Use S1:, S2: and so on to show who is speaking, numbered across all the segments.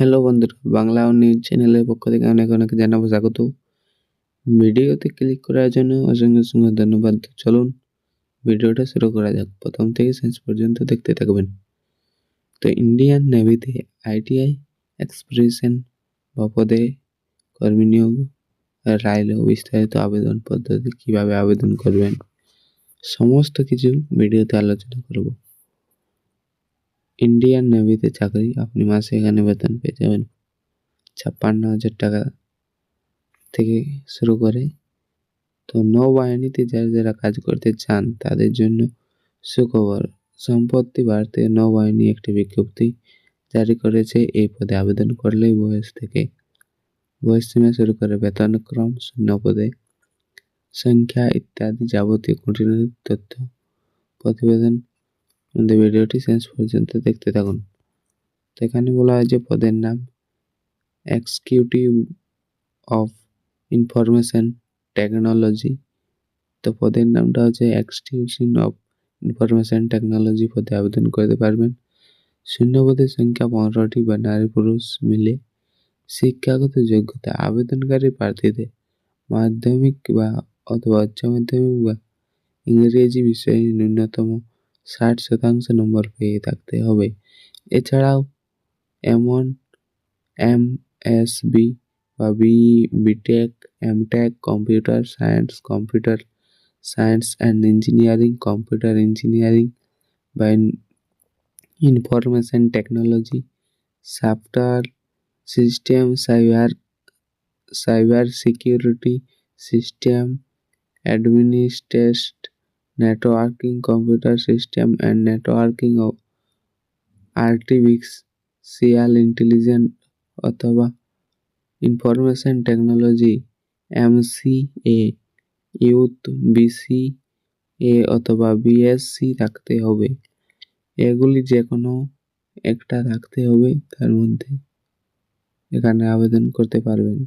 S1: Hello বন্ধুরা, Bangla news চ্যানেলের পক্ষ থেকে অনেক অনেক জানাব স্বাগত। ভিডিওতে ক্লিক করার জন্য অসংখ্য অসংখ্য ধন্যবাদ। চলুন, ভিডিওটা শুরু করা যাক। প্রথম থেকে শেষ পর্যন্ত দেখতে থাকবেন। তো ইন্ডিয়ান নেভিতে আইটিআই এক্সপ্রেশন বা পদে কর্মী নিয়োগ রাইল বিস্তারিত আবেদন পদ্ধতি কীভাবে আবেদন করবেন, সমস্ত কিছু ভিডিওতে আলোচনা করব। ইন্ডিয়ান নেভিতে চাকরি আপনি মাসে এখানে বেতন পেয়ে যাবেন। ছাপ্পান্ন হাজার টাকা থেকে শুরু করে তো নৌবাহিনীতে যারা যারা কাজ করতে চান, তাদের জন্য সুখবর। সম্পত্তি বাড়তে নৌবাহিনী একটি বিজ্ঞপ্তি জারি করেছে। এই পদে আবেদন করলেই বয়স থেকে বয়স সীমা শুরু করে বেতনক্রম শূন্য পদে। সংখ্যা ইত্যাদি যাবতীয় খুঁটিনাটি তথ্য প্রতিবেদন আমাদের ভিডিওটি শেষ পর্যন্ত দেখতে থাকুন, তো এখানে বলা হয় যে পদের নাম এক্সিকিউটিভ অফ ইনফরমেশন টেকনোলজি তো পদের নামটা হচ্ছে এক্সটিউশন অফ ইনফরমেশন টেকনোলজি পদে আবেদন করতে পারবেন। শূন্য পদের সংখ্যা পনেরোটি বা নারী পুরুষ মিলে শিক্ষাগত যোগ্যতা আবেদনকারী প্রার্থীদের মাধ্যমিক বা অথবা উচ্চ মাধ্যমিক বা ইংরেজি বিষয়ে ন্যূনতম ষাট শতাংশ নম্বর পেয়ে থাকতে হবে। এছাড়াও এমন এম এস বি বা B BTech, MTech, computer science computer science and engineering, computer engineering বা information technology, software system, cyber cyber security system, administrate networking computer system and networking O artificial intelligence অথবা information technology MCA with B C অথবা BSc থাকতে হবে। এগুলি যে কোনো একটা থাকতে হবে তার মধ্যে। এখানে আবেদন করতে পারবেন।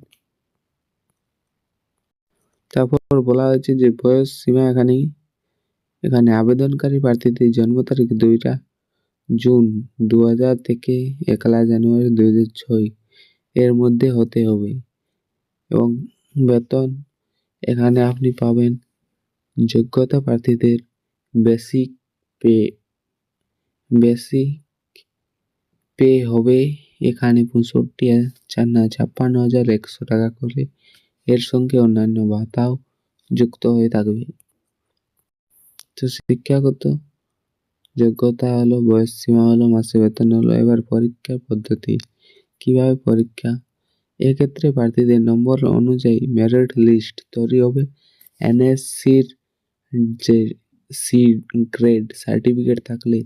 S1: তারপর বলা হয়েছে যে বয়স সীমা এখানেই এখানে আবেদনকারী প্রার্থীদের জন্ম তারিখ দুইটা জুন দু হাজার থেকে একলা জানুয়ারি দু হাজার ছয়। এর মধ্যে হতে হবে। এবং বেতন, এখানে আপনি পাবেন যোগ্যতা প্রার্থীদের বেসিক পে। বেসিক পে হবে এখানে পঁয়ষট্টি চার না, ছাপ্পান্ন হাজার একশো টাকা করে। এর সঙ্গে অন্যান্য ভাতাও যুক্ত হয়ে থাকবে। তো শিক্ষাগত যোগ্যতা হলো, বয়স সীমা হলো মাসে বেতন হলো। এবার পরীক্ষার পদ্ধতি। কীভাবে পরীক্ষা? এক্ষেত্রে প্রার্থীদের নম্বর অনুযায়ী মেরিট লিস্ট তৈরি হবে। এনএসসির যে সি গ্রেড সার্টিফিকেট থাকলে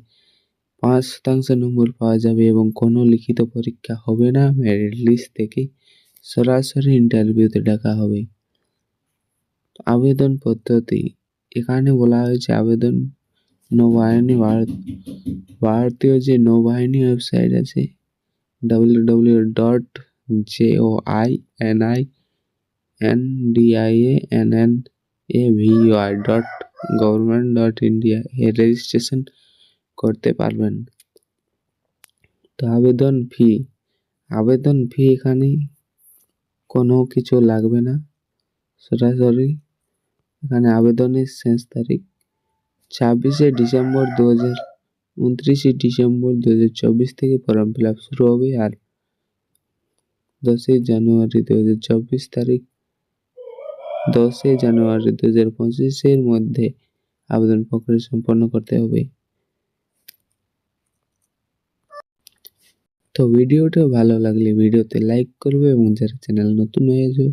S1: পাঁচ শতাংশ নম্বর পাওয়া যাবে এবং কোনো লিখিত পরীক্ষা হবে না। মেরিট লিস্ট থেকে সরাসরি ইন্টারভিউতে ডাকা হবে। আবেদন পদ্ধতি। এখানে বলা হয়েছে আবেদন নৌবাহিনী, ভারত, ভারতীয় যে নৌবাহিনী ওয়েবসাইট আছে W W dot J O I N I N D I A N N A V Y dot government dot India A registration করতে পারবেন। তো আবেদন ফি আবেদন ফি এখানে কোনো কিছু লাগবে না। সরাসরি এখানে আবেদনের শেষ তারিখ ছাব্বিশে ডিসেম্বর দু হাজার উনত্রিশে ডিসেম্বর দু হাজার চব্বিশ থেকে ফর্ম ফিল আপ শুরু হবে আর দশই জানুয়ারি দু হাজার চব্বিশ তারিখ দশই জানুয়ারি দু হাজার পঁচিশের মধ্যে আবেদন প্রক্রিয়া সম্পন্ন করতে হবে। তো ভিডিওটা ভালো লাগলে ভিডিওতে লাইক করবে এবং যারা চ্যানেল নতুন হয়েছে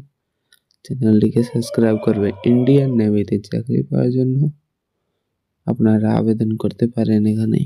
S1: চ্যানেলটিকে সাবস্ক্রাইব করবে ইন্ডিয়ান নেভিতে চাকরি পাওয়ার জন্য আপনারা আবেদন করতে পারেন এখানে